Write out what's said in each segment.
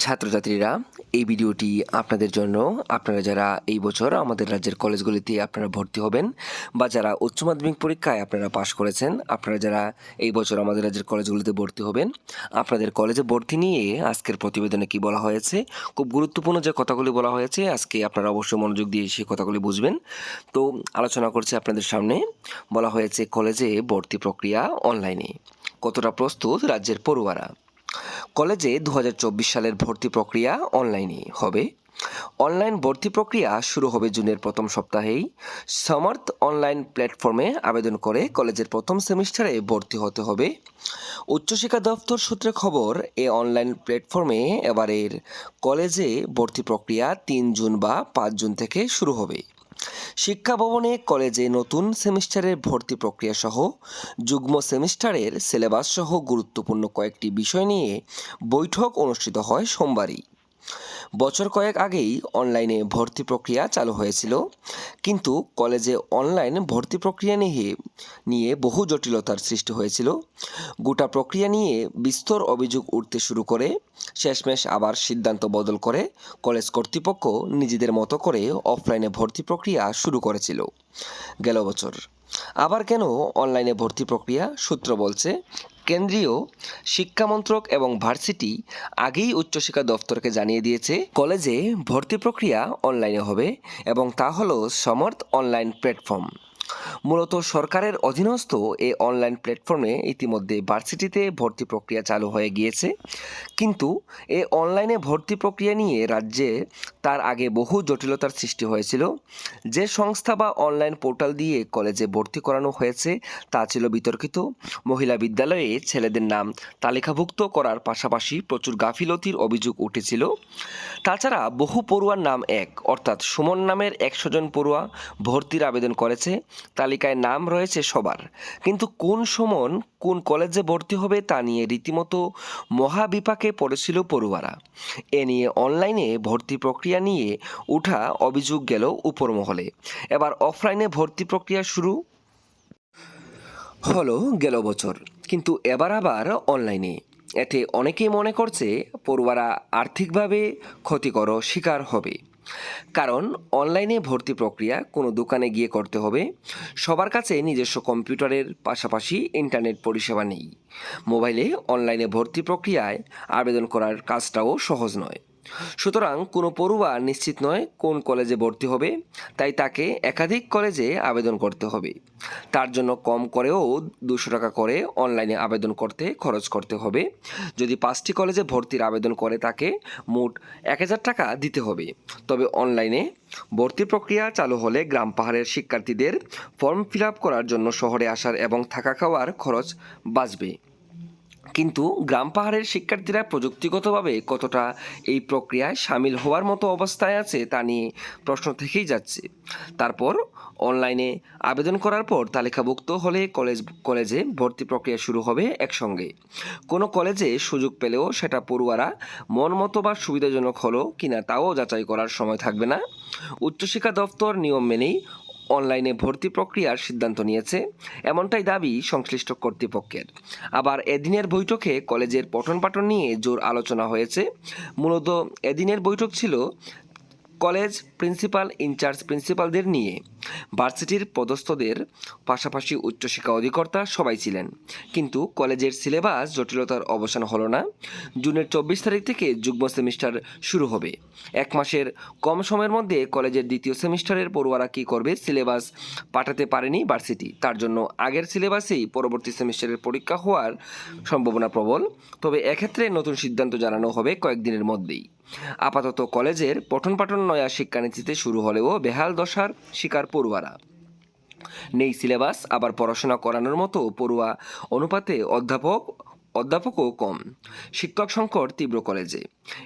ছাত্রছাত্রীরা, এই ভিডিওটি আপনাদের জন্য। আপনারা যারা এই বছর আমাদের রাজ্যের কলেজগুলিতে আপনারা ভর্তি হবেন বা যারা উচ্চ মাধ্যমিক পরীক্ষায় আপনারা পাশ করেছেন, আপনারা যারা এই বছর আমাদের রাজ্যের কলেজগুলিতে ভর্তি হবেন, আপনাদের কলেজে ভর্তি নিয়ে আজকের প্রতিবেদনে কি বলা হয়েছে, খুব গুরুত্বপূর্ণ যে কথাগুলি বলা হয়েছে, আজকে আপনারা অবশ্যই মনোযোগ দিয়ে সেই কথাগুলি বুঝবেন। তো আলোচনা করছি আপনাদের সামনে। বলা হয়েছে কলেজে ভর্তি প্রক্রিয়া অনলাইনে। কতটা প্রস্তুত রাজ্যের পড়ুয়ারা? কলেজে দু হাজার চব্বিশ সালের ভর্তি প্রক্রিয়া অনলাইনে হবে। অনলাইন ভর্তি প্রক্রিয়া শুরু হবে জুনের প্রথম সপ্তাহেই। সমর্থ অনলাইন প্ল্যাটফর্মে আবেদন করে কলেজের প্রথম সেমিস্টারে ভর্তি হতে হবে। উচ্চশিক্ষা দপ্তর সূত্রে খবর, এ অনলাইন প্ল্যাটফর্মে এবারের কলেজে ভর্তি প্রক্রিয়া তিন জুন বা পাঁচ জুন থেকে শুরু হবে। শিক্ষা ভবনে কলেজে নতুন সেমিস্টারের ভর্তি প্রক্রিয়া সহ যুগ্ম সেমিস্টারের সিলেবাস সহ গুরুত্বপূর্ণ কয়েকটি বিষয় নিয়ে বৈঠক অনুষ্ঠিত হয় সোমবারই। বছর কয়েক আগেই অনলাইনে ভর্তি প্রক্রিয়া চালু হয়েছিল। কিন্তু কলেজে অনলাইন ভর্তি প্রক্রিয়া নিয়ে নিয়ে বহু জটিলতার সৃষ্টি হয়েছিল। গোটা প্রক্রিয়া নিয়ে বিস্তর অভিযোগ উঠতে শুরু করে, শেষমেশ আবার সিদ্ধান্ত বদল করে কলেজ কর্তৃপক্ষ নিজেদের মতো করে অফলাইনে ভর্তি প্রক্রিয়া শুরু করেছিল। গেল বছর। আবার কেন অনলাইনে ভর্তি প্রক্রিয়া সূত্র বলছে কেন্দ্রীয় শিক্ষামন্ত্রক এবং ভার্সিটি আগেই উচ্চশিক্ষা দফতরকে জানিয়ে দিয়েছে। কলেজে ভর্তি প্রক্রিয়া অনলাইনে হবে এবং তা হলো সমর্থ অনলাইন প্ল্যাটফর্ম মূলত সরকারের অধীনস্থ এই অনলাইন প্ল্যাটফর্মে ইতিমধ্যে ভার্সিটিতে ভর্তি প্রক্রিয়া চালু হয়ে গিয়েছে। কিন্তু এ অনলাইনে ভর্তি প্রক্রিয়া নিয়ে রাজ্যে তার আগে বহু জটিলতার সৃষ্টি হয়েছিল। যে সংস্থা বা অনলাইন পোর্টাল দিয়ে কলেজে ভর্তি করানো হয়েছে তা ছিল বিতর্কিত। মহিলা বিদ্যালয়ে ছেলেদের নাম তালিকাভুক্ত করার পাশাপাশি প্রচুর গাফিলতির অভিযোগ উঠেছিল। তাছাড়া বহু পড়ুয়ার নাম এক, অর্থাৎ সুমন নামের একশো জন পড়ুয়া ভর্তির আবেদন করেছে। তালিকায় নাম রয়েছে সবার। কিন্তু কোন সমন কোন কলেজে ভর্তি হবে তা নিয়ে রীতিমতো মহাবিপাকে পড়েছিল পড়ুয়ারা। এ নিয়ে অনলাইনে ভর্তি প্রক্রিয়া নিয়ে উঠা অভিযোগ গেল উপরমহলে। এবার অফলাইনে ভর্তি প্রক্রিয়া শুরু হলো গেল বছর। কিন্তু এবার আবার অনলাইনে। এতে অনেকেই মনে করছে পড়ুয়ারা আর্থিকভাবে ক্ষতিকর শিকার হবে। কারণ অনলাইনে ভর্তি প্রক্রিয়া কোনো দোকানে গিয়ে করতে হবে। সবার কাছে নিজস্ব কম্পিউটারের পাশাপাশি ইন্টারনেট পরিষেবা নেই। মোবাইলে অনলাইনে ভর্তি প্রক্রিয়ায় আবেদন করার কাজটাও সহজ নয়। সুতরাং কোনো পড়ুয়া নিশ্চিত নয় কোন কলেজে ভর্তি হবে, তাই তাকে একাধিক কলেজে আবেদন করতে হবে। তার জন্য কম করেও দুশো টাকা করে অনলাইনে আবেদন করতে খরচ করতে হবে। যদি পাঁচটি কলেজে ভর্তির আবেদন করে তাকে মোট এক হাজার টাকা দিতে হবে। তবে অনলাইনে ভর্তি প্রক্রিয়া চালু হলে গ্রাম পাহাড়ের শিক্ষার্থীদের ফর্ম ফিল আপ করার জন্য শহরে আসার এবং থাকা খাওয়ার খরচ বাঁচবে। কিন্তু গ্রাম পাহাড়ের শিক্ষার্থীরা প্রযুক্তিগতভাবে কতটা এই প্রক্রিয়ায় সামিল হওয়ার মতো অবস্থায় আছে তা নিয়ে প্রশ্ন থেকেই যাচ্ছে। তারপর অনলাইনে আবেদন করার পর তালিকাভুক্ত হলে কলেজ, কলেজে ভর্তি প্রক্রিয়া শুরু হবে একসঙ্গে। কোনো কলেজে সুযোগ পেলেও সেটা পড়ুয়ারা মন মতো বা সুবিধাজনক হলো কিনা তাও যাচাই করার সময় থাকবে না। উচ্চশিক্ষা দপ্তর নিয়ম মেনেই অনলাইনে ভর্তি প্রক্রিয়ার সিদ্ধান্ত নিয়েছে, এমনটাই দাবি সংশ্লিষ্ট কর্তৃপক্ষের। আবার এদিনের বৈঠকে কলেজের পঠন পাঠন নিয়ে জোর আলোচনা হয়েছে। মূলত এদিনের বৈঠক ছিল কলেজ প্রিন্সিপাল ইনচার্জ প্রিন্সিপালদের নিয়ে। ভার্সিটির পদস্থদের পাশাপাশি উচ্চশিক্ষা অধিকর্তা সবাই ছিলেন। কিন্তু কলেজের সিলেবাস জটিলতার অবসান হলো না। জুনের চব্বিশ তারিখ থেকে যুগ্ম সেমিস্টার শুরু হবে। এক মাসের কম সময়ের মধ্যে কলেজের দ্বিতীয় সেমিস্টারের পড়ুয়ারা কী করবে সিলেবাস পাঠাতে পারেনি ভার্সিটি। তার জন্য আগের সিলেবাসেই পরবর্তী সেমিস্টারের পরীক্ষা হওয়ার সম্ভাবনা প্রবল। তবে এক্ষেত্রে নতুন সিদ্ধান্ত জানানো হবে কয়েকদিনের মধ্যেই। আপাতত কলেজের পঠন পাঠন নয়া শিক্ষানীতিতে শুরু হলেও বেহাল দশার শিকার পড়ুয়ারা। নেই সিলেবাস, আবার পড়াশোনা করানোর মতো পড়ুয়া অনুপাতে অধ্যাপক অধ্যাপকও কম। শিক্ষক সংকট তীব্র কলেজে।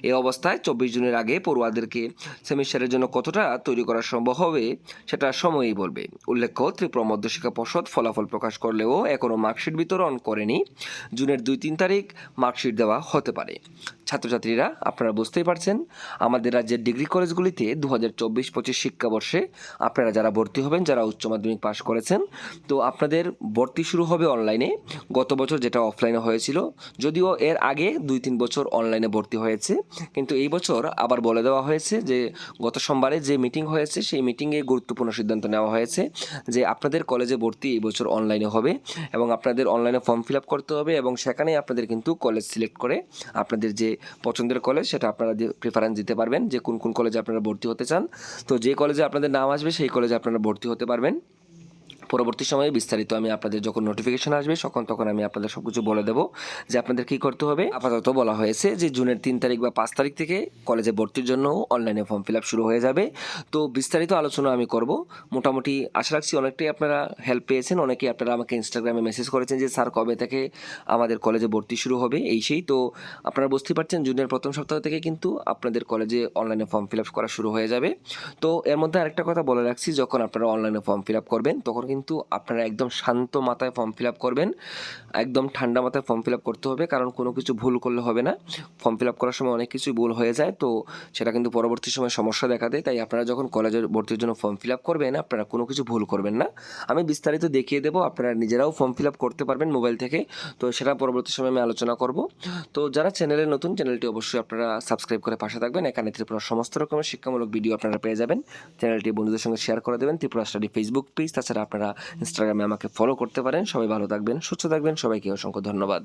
এ অবস্থায় চব্বিশ জুনের আগে পড়ুয়াদেরকে সেমিস্টারের জন্য কতটা তৈরি করা সম্ভব হবে, সেটা সময়ই বলবে। উল্লেখ্য, ত্রিপুরা মধ্যশিক্ষা পর্ষদ ফলাফল প্রকাশ করলেও এখনও মার্কশিট বিতরণ করেনি। জুনের দুই তিন তারিখ মার্কশিট দেওয়া হতে পারে। ছাত্রছাত্রীরা, আপনারা বুঝতেই পারছেন, আমাদের রাজ্যের ডিগ্রি কলেজগুলিতে দু হাজার চব্বিশ পঁচিশ শিক্ষাবর্ষে আপনারা যারা ভর্তি হবেন, যারা উচ্চ মাধ্যমিক পাশ করেছেন, তো আপনাদের ভর্তি শুরু হবে অনলাইনে। গত বছর যেটা অফলাইনে হয়েছিল হয়েছিল যদিও এর আগে দুই তিন বছর অনলাইনে ভর্তি হয়েছে। কিন্তু এই বছর আবার বলে দেওয়া হয়েছে যে, গত সোমবারে যে মিটিং হয়েছে, সেই মিটিংয়ে গুরুত্বপূর্ণ সিদ্ধান্ত নেওয়া হয়েছে যে, আপনাদের কলেজে ভর্তি এই বছর অনলাইনে হবে এবং আপনাদের অনলাইনে ফর্ম ফিল আপ করতে হবে এবং সেখানেই আপনাদের কিন্তু কলেজ সিলেক্ট করে আপনাদের যে পছন্দের কলেজ সেটা আপনারা প্রিফারেন্স দিতে পারবেন যে, কোন কোন কলেজে আপনারা ভর্তি হতে চান। তো যে কলেজে আপনাদের নাম আসবে, সেই কলেজে আপনারা ভর্তি হতে পারবেন। পরবর্তী সময়ে বিস্তারিত আমি আপনাদের যখন নোটিফিকেশন আসবে তখন তখন আমি আপনাদের সব কিছু বলে দেবো যে আপনাদের কী করতে হবে। আপাতত বলা হয়েছে যে জুনের তিন তারিখ বা পাঁচ তারিখ থেকে কলেজে ভর্তির জন্য অনলাইনে ফর্ম ফিল শুরু হয়ে যাবে। তো বিস্তারিত আলোচনা আমি করব। মোটামুটি আশা রাখছি অনেকটাই আপনারা হেল্প পেয়েছেন। অনেকেই আপনারা আমাকে ইনস্টাগ্রামে মেসেজ করেছেন যে, স্যার, কবে থেকে আমাদের কলেজে ভর্তি শুরু হবে? এই সেই তো আপনারা বুঝতে পারছেন, জুনের প্রথম সপ্তাহ থেকে কিন্তু আপনাদের কলেজে অনলাইনে ফর্ম ফিল করা শুরু হয়ে যাবে। তো এর মধ্যে আরেকটা কথা বলে রাখছি, যখন আপনারা অনলাইনে ফর্ম ফিল করবেন, তখন কিন্তু আপনারা একদম শান্ত মাথায় ফর্ম ফিল আপ করবেন। একদম ঠান্ডা মাথায় ফর্ম ফিল আপ করতে হবে, কারণ কোনো কিছু ভুল করলে হবে না। ফর্ম ফিল আপ করার সময় অনেক কিছুই ভুল হয়ে যায়, তো সেটা কিন্তু পরবর্তী সময় সমস্যা দেখা দেয়। তাই আপনারা যখন কলেজের ভর্তির জন্য ফর্ম ফিল আপ করবেন, আপনারা কোনো কিছু ভুল করবেন না। আমি বিস্তারিত দেখিয়ে দেবো, আপনারা নিজেরাও ফর্ম ফিল আপ করতে পারবেন মোবাইল থেকে। তো সেটা পরবর্তী সময় আমি আলোচনা করব। তো যারা চ্যানেলে নতুন চ্যানেলটি অবশ্যই আপনারা সাবস্ক্রাইব করে পাশে থাকবেন। এখানে ত্রিপুরা সমস্ত রকমের শিক্ষামূলক ভিডিও আপনারা পেয়ে যাবেন। চ্যানেলটি বন্ধুদের সঙ্গে শেয়ার করে দেবেন। ত্রিপুরা স্টাডি ফেসবুক পেজ তাছাড়া আপনারা ইনস্টাগ্রামে আমাকে ফলো করতে পারেন। সবাই ভালো থাকবেন সুস্থ থাকবেন। সবাইকে অসংখ্য ধন্যবাদ।